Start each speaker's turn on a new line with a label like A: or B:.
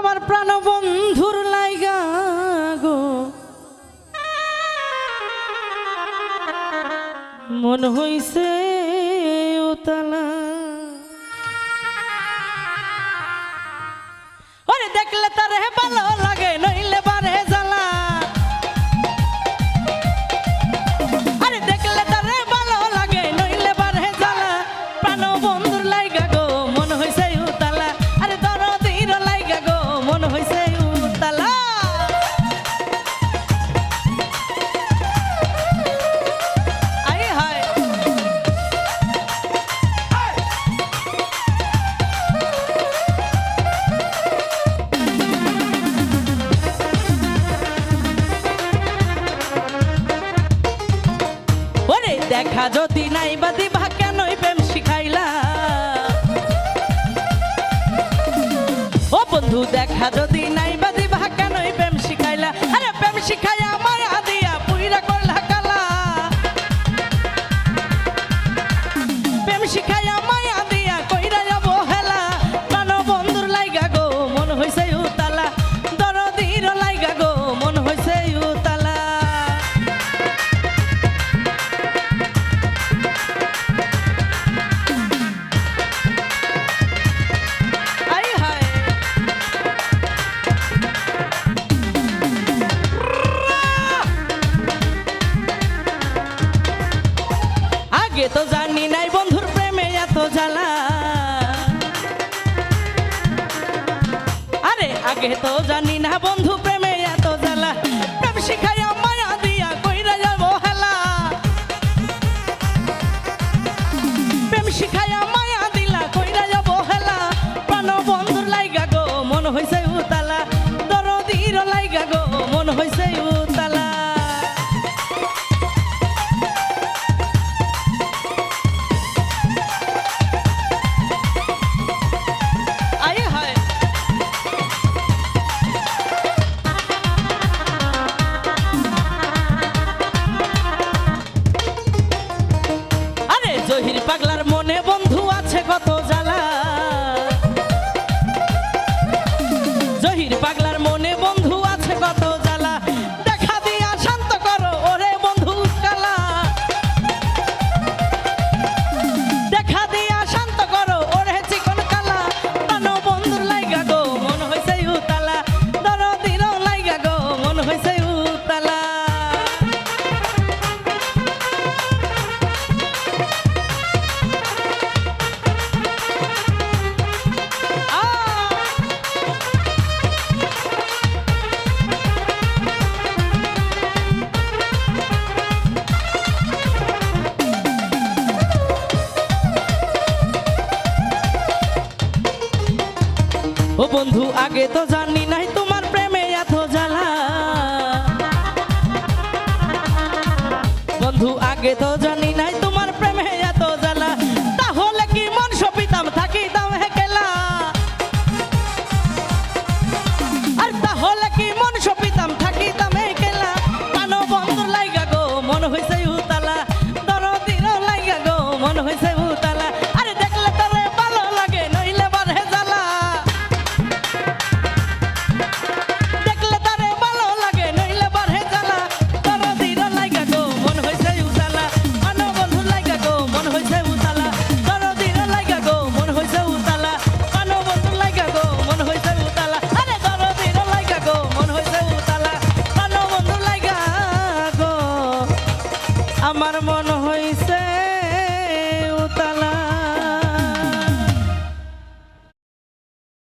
A: আমার প্রাণ বন্ধুর লাইগা গো। মন হইছে দেখলে তার দেখা যদি নাই বাদি ভা কেনই প্রেম শিখাইলা? ও বন্ধু, দেখা যদি নাই বাদি ভা কেনই প্রেম শিখাইলা? আরে প্রেম শিখাইয়া মায়া দিয়া পুইরা করলা কালা। প্রেম শিখাইয়া মায়া তোকে তো জানি নাই বন্ধুর প্রেমে এত জ্বালা। আরে আগে তো জানি না বন্ধু জহির পাগলার মনে বন্ধু আছে কত জ্বালা। জহির পাগলা ও বন্ধু, আগে তো জানি নাই তোমার প্রেমে এত জ্বালা। বন্ধু, আগে তো জানি নাই আমার মন হইছে